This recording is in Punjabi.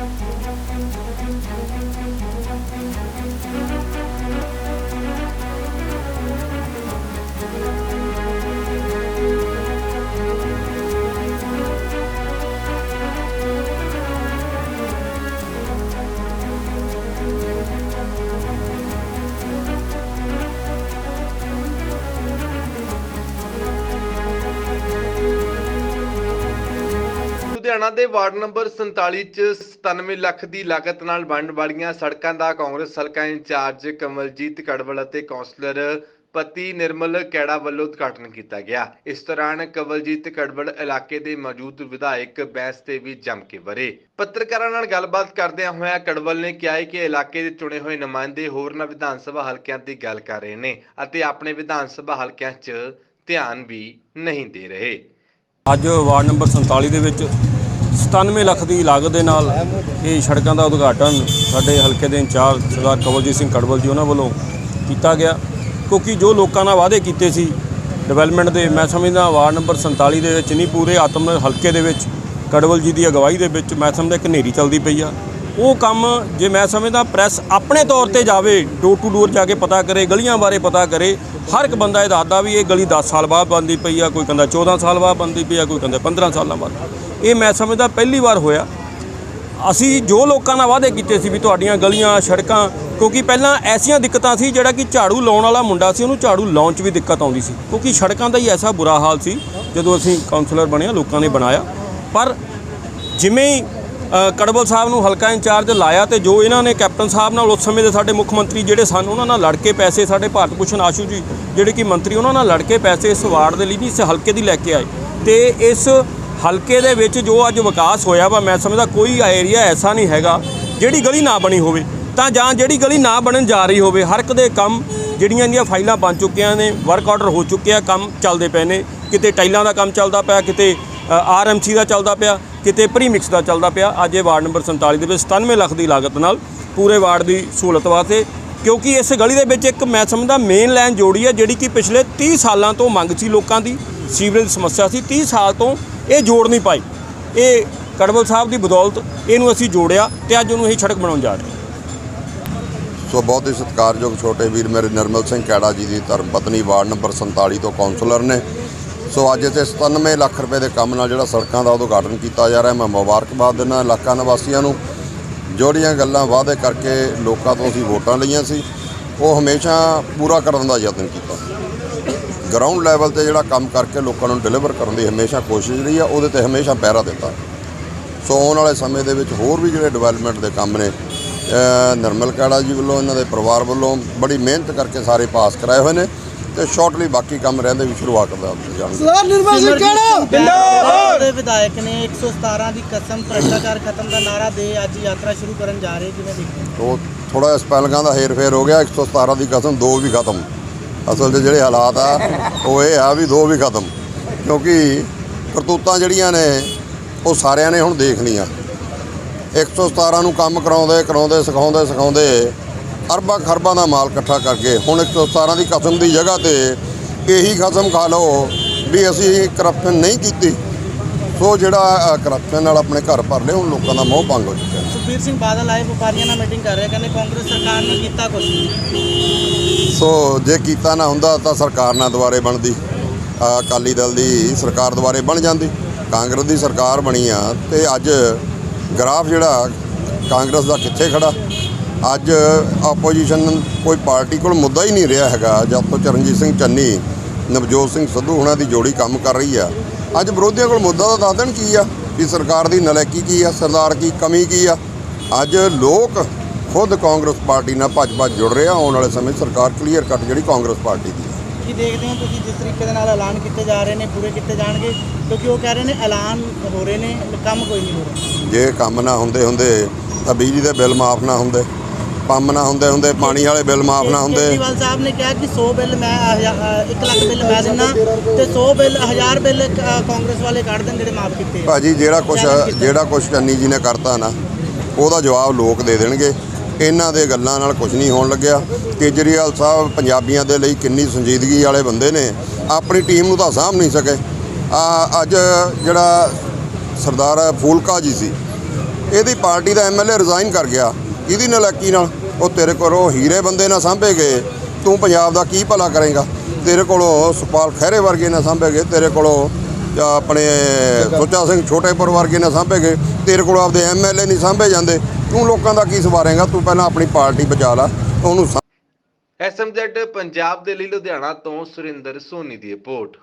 thank you. ਲੁਧਿਆਣਾ ਦੇ ਵਾਰਡ ਨੰਬਰ 47 ਚ 97 ਲੱਖ ਦੀ ਲਾਗਤ ਨਾਲ ਬਣਨ ਵਾਲੀਆਂ ਸੜਕਾਂ ਦਾ ਕਾਂਗਰਸ ਹਲਕਾ ਇੰਚਾਰਜ ਕਮਲਜੀਤ ਕੜਵਲ ਅਤੇ ਕੌਂਸਲਰ ਪਤੀ ਨਿਰਮਲ ਕੈੜਾ ਵੱਲੋਂ ਉਦਘਾਟਨ ਕੀਤਾ ਗਿਆ। ਇਸ ਦੌਰਾਨ ਕਮਲਜੀਤ ਕੜਵਲ ਇਲਾਕੇ ਦੇ ਮੌਜੂਦ ਵਿਧਾਇਕ ਬੈਂਸ ਤੇ ਵੀ ਜੰਮ ਕੇ ਵਰੇ। ਪੱਤਰਕਾਰਾਂ ਨਾਲ ਗੱਲਬਾਤ ਕਰਦਿਆਂ ਹੋਇਆ ਕੜਵਲ ਨੇ ਕਿਹਾ ਕਿ ਇਲਾਕੇ ਦੇ ਚੁਣੇ ਹੋਏ ਨੁਮਾਇੰਦੇ ਹੋਰਨਾਂ ਵਿਧਾਨ ਸਭਾ ਹਲਕਿਆਂ ਦੀ ਗੱਲ ਕਰ ਰਹੇ ਨੇ ਅਤੇ ਆਪਣੇ ਵਿਧਾਨ ਸਭਾ ਹਲਕਿਆਂ 'ਚ ਧਿਆਨ ਵੀ ਨਹੀਂ ਦੇ ਰਹੇ। ਅੱਜ ਵਾਰਡ ਨੰਬਰ 47 ਦੇ ਵਿੱਚ 97 ਲੱਖ ਦੀ ਲਾਗਤ ਦੇ ਨਾਲ ਇਹ ਸੜਕਾਂ ਦਾ ਉਦਘਾਟਨ ਸਾਡੇ ਹਲਕੇ ਦੇ ਇੰਚਾਰਜ ਸਰਦਾਰ ਕਵਲਜੀਤ ਸਿੰਘ ਕੜਵਲ ਜੀ ਉਹਨਾਂ ਵੱਲੋਂ ਕੀਤਾ ਗਿਆ। ਕਿਉਂਕਿ ਜੋ ਲੋਕਾਂ ਨਾਲ ਵਾਅਦੇ ਕੀਤੇ ਸੀ ਡਿਵੈਲਪਮੈਂਟ ਦੇ, ਮੈਂ ਸਮਝਦਾ ਵਾਰਡ ਨੰਬਰ 47 ਦੇ ਵਿੱਚ ਨਹੀਂ, ਪੂਰੇ ਆਤਮ ਹਲਕੇ ਦੇ ਵਿੱਚ ਕੜਵਲ ਜੀ ਦੀ ਅਗਵਾਈ ਦੇ ਵਿੱਚ ਮੈਂ ਸਮਝਦਾ ਇੱਕ ਹਨੇਰੀ ਚੱਲਦੀ ਪਈ ਆ। ਉਹ ਕੰਮ ਜੇ ਮੈਂ ਸਮਝਦਾ ਪ੍ਰੈਸ ਆਪਣੇ ਤੌਰ ਤੇ ਜਾਵੇ ਡੋਰ ਟੂ ਡੋਰ ਜਾ ਕੇ ਪਤਾ ਕਰੇ, ਗਲੀਆਂ ਬਾਰੇ ਪਤਾ ਕਰੇ ਹਰ ਇੱਕ ਬੰਦਾ ਇਹ ਦੱਸਦਾ ਵੀ ਇਹ ਗਲੀ 10 ਸਾਲ ਬਾਅਦ ਬਣਦੀ ਪਈ ਆ, ਕੋਈ ਕਹਿੰਦਾ 14 ਸਾਲ ਬਾਅਦ ਬਣਦੀ ਪਈ ਆ, ਕੋਈ ਕਹਿੰਦਾ 15 ਸਾਲਾਂ ਬਾਅਦ। ਇਹ ਮੈਂ ਸਮਝਦਾ ਪਹਿਲੀ ਵਾਰ ਹੋਇਆ। ਅਸੀਂ ਜੋ ਲੋਕਾਂ ਨਾਲ ਵਾਅਦੇ ਕੀਤੇ ਸੀ ਵੀ ਤੁਹਾਡੀਆਂ ਗਲੀਆਂ, ਸੜਕਾਂ, ਕਿਉਂਕਿ ਪਹਿਲਾਂ ਐਸੀਆਂ ਦਿੱਕਤਾਂ ਸੀ ਜਿਹੜਾ ਕਿ ਝਾੜੂ ਲਾਉਣ ਵਾਲਾ ਮੁੰਡਾ ਸੀ, ਉਹਨੂੰ ਝਾੜੂ ਲਾਉਣ 'ਚ ਵੀ ਦਿੱਕਤ ਆਉਂਦੀ ਸੀ। ਕਿਉਂਕਿ ਸੜਕਾਂ ਦਾ ਹੀ ਐਸਾ ਬੁਰਾ ਹਾਲ ਸੀ ਜਦੋਂ ਅਸੀਂ ਕਾਉਂਸਲਰ ਬਣਿਆ, ਲੋਕਾਂ ਨੇ ਬਣਾਇਆ। ਪਰ ਜਿਵੇਂ ਹੀ ਕੜਬਲ ਸਾਹਿਬ ਨੂੰ ਹਲਕਾ ਇੰਚਾਰਜ ਲਾਇਆ ਤੇ ਜੋ ਇਹਨਾਂ ਨੇ ਕੈਪਟਨ ਸਾਹਿਬ ਨਾਲ ਉਸ ਸਮੇਂ ਦੇ ਸਾਡੇ ਮੁੱਖ ਮੰਤਰੀ ਜਿਹੜੇ ਸਨ, ਉਹਨਾਂ ਨਾਲ ਲੜ ਕੇ ਪੈਸੇ ਸਾਡੇ ਭਾਰਤ ਭੂਸ਼ਣ ਆਸ਼ੂ ਜੀ, ਜਿਹੜੇ ਕਿ ਮੰਤਰੀ, ਉਹਨਾਂ ਨਾਲ ਲੜ ਕੇ ਪੈਸੇ ਇਸ ਵਾਰਡ ਦੇ ਲਈ ਨਹੀਂ ਇਸ ਹਲਕੇ ਦੀ ਲੈ ਕੇ ਆਏ। ਤੇ ਇਸ ਹਲਕੇ ਦੇ ਵਿੱਚ ਜੋ ਅੱਜ ਵਿਕਾਸ ਹੋਇਆ ਵਾ, ਮੈਂ ਸਮਝਦਾ ਕੋਈ ਏਰੀਆ ਐਸਾ ਨਹੀਂ ਹੈਗਾ ਜਿਹੜੀ ਗਲੀ ਨਾ ਬਣੀ ਹੋਵੇ, ਤਾਂ ਜਾਂ ਜਿਹੜੀ ਗਲੀ ਨਾ ਬਣਨ ਜਾ ਰਹੀ ਹੋਵੇ, ਹਰ ਇੱਕ ਦੇ ਕੰਮ ਜਿਹੜੀਆਂ ਇਹਦੀਆਂ ਫਾਈਲਾਂ ਬਣ ਚੁੱਕੀਆਂ ਨੇ ਵਰਕ ਆਰਡਰ ਹੋ ਚੁੱਕੇ ਆ ਕੰਮ ਚੱਲਦੇ ਪਏ ਨੇ, ਕਿਤੇ ਟਾਈਲਾਂ ਦਾ ਕੰਮ ਚੱਲਦਾ ਪਿਆ, ਕਿਤੇ ਆਰਐਮਸੀ ਦਾ ਚੱਲਦਾ ਪਿਆ ਕਿਤੇ ਪ੍ਰੀਮਿਕਸ ਦਾ ਚੱਲਦਾ ਪਿਆ। ਅੱਜ ਇਹ ਵਾਰਡ ਨੰਬਰ 47 ਦੇ ਵਿੱਚ 97 ਲੱਖ ਦੀ ਲਾਗਤ ਨਾਲ ਪੂਰੇ ਵਾਰਡ ਦੀ ਸਹੂਲਤ ਵਾਸਤੇ, ਕਿਉਂਕਿ ਇਸ ਗਲੀ ਦੇ ਵਿੱਚ ਇੱਕ ਮੈਂ ਸਮਝਦਾ ਮੇਨ ਲਾਈਨ ਜੋੜੀ ਹੈ, ਜਿਹੜੀ ਕਿ ਪਿਛਲੇ 30 ਸਾਲਾਂ ਤੋਂ ਮੰਗ ਸੀ ਲੋਕਾਂ ਦੀ, ਸੀਵਰੇਜ ਦੀ ਸਮੱਸਿਆ ਸੀ। 30 ਸਾਲ ਤੋਂ ਇਹ ਜੋੜ ਨਹੀਂ ਪਾਈ। ਇਹ ਕੜਵਲ ਸਾਹਿਬ ਦੀ ਬਦੌਲਤ ਇਹਨੂੰ ਅਸੀਂ ਜੋੜਿਆ ਤੇ ਅੱਜ ਉਹਨੂੰ ਅਸੀਂ ਸੜਕ ਬਣਾਉਣ ਜਾ ਰਹੇ ਸੋ ਬਹੁਤ ਹੀ ਸਤਿਕਾਰਯੋਗ ਛੋਟੇ ਵੀਰ ਮੇਰੇ ਨਿਰਮਲ ਸਿੰਘ ਕੈੜਾ ਜੀ ਦੀ ਧਰਮ ਪਤਨੀ ਵਾਰਡ ਨੰਬਰ 47 ਤੋਂ ਕਾਉਂਸਲਰ ਨੇ। ਸੋ ਅੱਜ ਇੱਥੇ 97 ਲੱਖ ਰੁਪਏ ਦੇ ਕੰਮ ਨਾਲ ਜਿਹੜਾ ਸੜਕਾਂ ਦਾ ਉਦਘਾਟਨ ਕੀਤਾ ਜਾ ਰਿਹਾ ਮੈਂ ਮੁਬਾਰਕਬਾਦ ਦਿੰਦਾ ਇਲਾਕਾ ਨਿਵਾਸੀਆਂ ਨੂੰ। ਜਿਹੜੀਆਂ ਗੱਲਾਂ ਵਾਅਦੇ ਕਰਕੇ ਲੋਕਾਂ ਤੋਂ ਅਸੀਂ ਵੋਟਾਂ ਲਈਆਂ ਸੀ। ਉਹ ਹਮੇਸ਼ਾ ਪੂਰਾ ਕਰਨ ਦਾ ਯਤਨ ਕੀਤਾ। ਗਰਾਊਂਡ ਲੈਵਲ ਤੇ ਜਿਹੜਾ ਕੰਮ ਕਰਕੇ ਲੋਕਾਂ ਨੂੰ ਡਿਲੀਵਰ ਕਰਨ ਦੀ ਹਮੇਸ਼ਾ ਕੋਸ਼ਿਸ਼ ਰਹੀ ਆ ਉਹਦੇ ਤੇ ਹਮੇਸ਼ਾ ਪਹਿਰਾ ਦਿੱਤਾ। ਸੋ ਆਉਣ ਵਾਲੇ ਸਮੇਂ ਦੇ ਵਿੱਚ ਹੋਰ ਵੀ ਜਿਹੜੇ ਡਿਵੈਲਪਮੈਂਟ ਦੇ ਕੰਮ ਨੇ ਅ, ਨਿਰਮਲ ਕਾੜਾ ਜੀ ਵੱਲੋਂ ਇਹਨਾਂ ਦੇ ਪਰਿਵਾਰ ਵੱਲੋਂ ਬੜੀ ਮਿਹਨਤ ਕਰਕੇ ਸਾਰੇ ਪਾਸ ਕਰਾਏ ਹੋਏ ਨੇ। ਤੇ ਸ਼ਾਰਟਲੀ ਬਾਕੀ ਕੰਮ ਰਹਿੰਦੇ ਵੀ ਸ਼ੁਰੂਆਤ ਕਰਦਾ ਜਾਣਗੇ ਸਰਦਾਰ ਨਿਰਮਲ ਸਿੰਘ ਕਿਹੜਾ? ਜਿੰਦਾਬਾਦ! ਦੇ ਵਿਧਾਇਕ ਨੇ 117 ਦੀ ਕਸਮ ਭ੍ਰਸ਼ਟਾਚਾਰ ਖਤਮ ਦਾ ਨਾਰਾ ਦੇ ਅੱਜ ਯਾਤਰਾ ਸ਼ੁਰੂ ਕਰਨ ਜਾ ਰਹੇ ਜਿਵੇਂ ਦੇਖਦੇ ਉਹ ਥੋੜਾ ਜਿਹਾ ਸਪੈਲਿੰਗਾਂ ਦਾ ਹੇਰ ਫੇਰ ਹੋ ਗਿਆ 117 ਦੀ ਕਸਮ ਦੋ ਵੀ ਖਤਮ। ਅਸਲ 'ਚ ਜਿਹੜੇ ਹਾਲਾਤ ਆ ਉਹ ਇਹ ਆ ਵੀ ਦੋ ਵੀ ਖਤਮ। ਕਿਉਂਕਿ ਕਰਤੂਤਾਂ ਜਿਹੜੀਆਂ ਨੇ ਉਹ ਸਾਰਿਆਂ ਨੇ ਹੁਣ ਦੇਖ ਲਈਆਂ 117 ਨੂੰ ਕੰਮ ਕਰਾਉਂਦੇ ਕਰਾਉਂਦੇ ਸਿਖਾਉਂਦੇ ਸਿਖਾਉਂਦੇ ਅਰਬਾਂ ਖਰਬਾਂ ਦਾ ਮਾਲ ਇਕੱਠਾ ਕਰਕੇ ਹੁਣ 117 ਦੀ ਕਸਮ ਦੀ ਜਗ੍ਹਾ ਤੇ ਇਹੀ ਕਸਮ ਖਾ ਲਓ ਵੀ ਅਸੀਂ ਕਰਪਸ਼ਨ ਨਹੀਂ ਕੀਤੀ। ਸੋ ਜਿਹੜਾ ਕਰਪਸ਼ਨ ਨਾਲ ਆਪਣੇ ਘਰ ਭਰ ਲਏ ਹੁਣ ਲੋਕਾਂ ਦਾ ਮੋਹ ਭੰਗ ਹੋ ਚੁੱਕਿਆ ਸੁਖਬੀਰ ਸਿੰਘ ਬਾਦਲ ਆਏ ਵਪਾਰੀਆਂ ਨਾਲ ਮੀਟਿੰਗ ਕਰ ਰਹੇ ਕਹਿੰਦੇ ਕਾਂਗਰਸ ਸਰਕਾਰ ਨੇ ਕੀਤਾ ਕੁਝ ਸੋ ਜੇ ਕੀਤਾ ਨਾ ਹੁੰਦਾ ਤਾਂ ਸਰਕਾਰ ਨਾ ਦੁਬਾਰੇ ਬਣਦੀ। ਅਕਾਲੀ ਦਲ ਦੀ ਸਰਕਾਰ ਦੁਬਾਰੇ ਬਣ ਜਾਂਦੀ। ਕਾਂਗਰਸ ਦੀ ਸਰਕਾਰ ਬਣੀ ਆ ਤੇ ਅੱਜ ਗ੍ਰਾਫ ਜਿਹੜਾ ਕਾਂਗਰਸ ਦਾ ਕਿੱਥੇ ਖੜਾ? ਅੱਜ ਆਪੋਜੀਸ਼ਨ ਕੋਈ ਪਾਰਟੀ ਕੋਲ ਮੁੱਦਾ ਹੀ ਨਹੀਂ ਰਿਹਾ ਹੈਗਾ। ਜਦ ਤੋਂ ਚਰਨਜੀਤ ਸਿੰਘ ਚੰਨੀ ਨਵਜੋਤ ਸਿੰਘ ਸਿੱਧੂ ਹੁਣਾਂ ਦੀ ਜੋੜੀ ਕੰਮ ਕਰ ਰਹੀ ਆ। ਅੱਜ ਵਿਰੋਧੀਆਂ ਕੋਲ ਮੁੱਦਾ ਤਾਂ ਦੱਸ ਦੇਣ ਕੀ ਆ ਵੀ ਸਰਕਾਰ ਦੀ ਨਲਾਇਕੀ ਕੀ ਆ ਸਰਦਾਰ ਕੀ ਕਮੀ ਕੀ ਆ। ਅੱਜ ਲੋਕ ਖੁਦ ਕਾਂਗਰਸ ਪਾਰਟੀ ਨਾਲ ਭੱਜ ਭੱਜ ਜੁੜ ਰਹੇ ਆ। ਆਉਣ ਵਾਲੇ ਸਮੇਂ ਸਰਕਾਰ ਕਲੀਅਰ ਕੱਟ ਜਿਹੜੀ ਕਾਂਗਰਸ ਪਾਰਟੀ ਦੀ ਕੀ ਦੇਖਦੇ ਹੋ ਤੁਸੀਂ ਜਿਸ ਤਰੀਕੇ ਦੇ ਨਾਲ ਐਲਾਨ ਕੀਤੇ ਜਾ ਰਹੇ ਨੇ ਪੂਰੇ ਕੀਤੇ ਜਾਣਗੇ? ਕਿਉਂਕਿ ਉਹ ਕਹਿ ਰਹੇ ਨੇ ਐਲਾਨ ਹੋ ਰਹੇ ਨੇ ਕੰਮ ਕੋਈ ਨਹੀਂ ਹੋ ਰਿਹਾ। ਜੇ ਕੰਮ ਨਾ ਹੁੰਦੇ ਹੁੰਦੇ ਤਾਂ ਬਿਜਲੀ ਦੇ ਬਿੱਲ ਮਾਫ ਨਾ ਹੁੰਦੇ। ਪੰਪ ਨਾ ਹੁੰਦੇ ਹੁੰਦੇ ਪਾਣੀ ਵਾਲੇ ਬਿੱਲ ਮਾਫ ਨਾ ਹੁੰਦੇ। ਕੇਜਰੀਵਾਲ ਸਾਹਿਬ ਨੇ ਕਿਹਾ ਕਿ 100 ਬਿੱਲ ਮੈਂ 1 ਲੱਖ ਬਿੱਲ ਮੈਂ ਦਿੰਦਾ ਤੇ 100 ਬਿੱਲ 1000 ਬਿੱਲ ਕਾਂਗਰਸ ਵਾਲੇ ਕੱਢ ਦੇਣ ਜਿਹੜੇ ਮਾਫ ਕੀਤੇ। ਭਾਜੀ ਜਿਹੜਾ ਕੁਛ ਜਿਹੜਾ ਕੁਛ ਚੰਨੀ ਜੀ ਨੇ ਕਰਤਾ ਨਾ ਉਹਦਾ ਜਵਾਬ ਲੋਕ ਦੇ ਦੇਣਗੇ। ਇਹਨਾਂ ਦੇ ਗੱਲਾਂ ਨਾਲ ਕੁਝ ਨਹੀਂ ਹੋਣ ਲੱਗਿਆ। ਕੇਜਰੀਵਾਲ ਸਾਹਿਬ ਪੰਜਾਬੀਆਂ ਦੇ ਲਈ ਕਿੰਨੀ ਸੰਜੀਦਗੀ ਵਾਲੇ ਬੰਦੇ ਨੇ। ਆਪਣੀ ਟੀਮ ਨੂੰ ਤਾਂ ਸਾਂਭ ਨਹੀਂ ਸਕੇ। ਆ ਅੱਜ ਜਿਹੜਾ ਸਰਦਾਰ ਫੂਲਕਾ ਜੀ ਸੀ ਇਹਦੀ ਪਾਰਟੀ ਦਾ ਐਮਐਲਏ ਰਿਜ਼ਾਈਨ ਕਰ ਗਿਆ। ਇਹਦੀ ਨਲਾਇਕੀ ਨਾਲ ਉਹ ਤੇਰੇ ਕੋਲੋਂ ਹੀਰੇ ਬੰਦੇ ਨਾ ਸਾਂਭੇ ਗਏ। ਤੂੰ ਪੰਜਾਬ ਦਾ ਕੀ ਭਲਾ ਕਰੇਗਾ? ਤੇਰੇ ਕੋਲੋਂ ਸੁਪਾਲ ਖਹਿਰੇ ਵਰਗੇ ਨਾ ਸਾਂਭੇ ਗਏ। ਤੇਰੇ ਕੋਲੋਂ ਆਪਣੇ ਸੁੱਚਾ ਸਿੰਘ ਛੋਟੇਪੁਰ ਵਰਗੇ ਨਾ ਸਾਂਭੇ ਗਏ। ਤੇਰੇ ਕੋਲ ਆਪਦੇ ਐਮਐਲਏ ਨਹੀਂ ਸਾਂਭੇ ਜਾਂਦੇ। ਤੂੰ ਲੋਕਾਂ ਦਾ ਕੀ ਸਵਾਰੇਗਾ? ਤੂੰ ਪਹਿਲਾਂ ਆਪਣੀ ਪਾਰਟੀ ਬਚਾ ਲੈ। ਉਹਨੂੰ ਸਾਂਭ ਐਸਐਮਜ਼ੈਡ ਪੰਜਾਬ ਦੇ ਲਈ ਲੁਧਿਆਣਾ ਤੋਂ ਸੁਰਿੰਦਰ ਸੋਨੀ ਦੀ ਰਿਪੋਰਟ।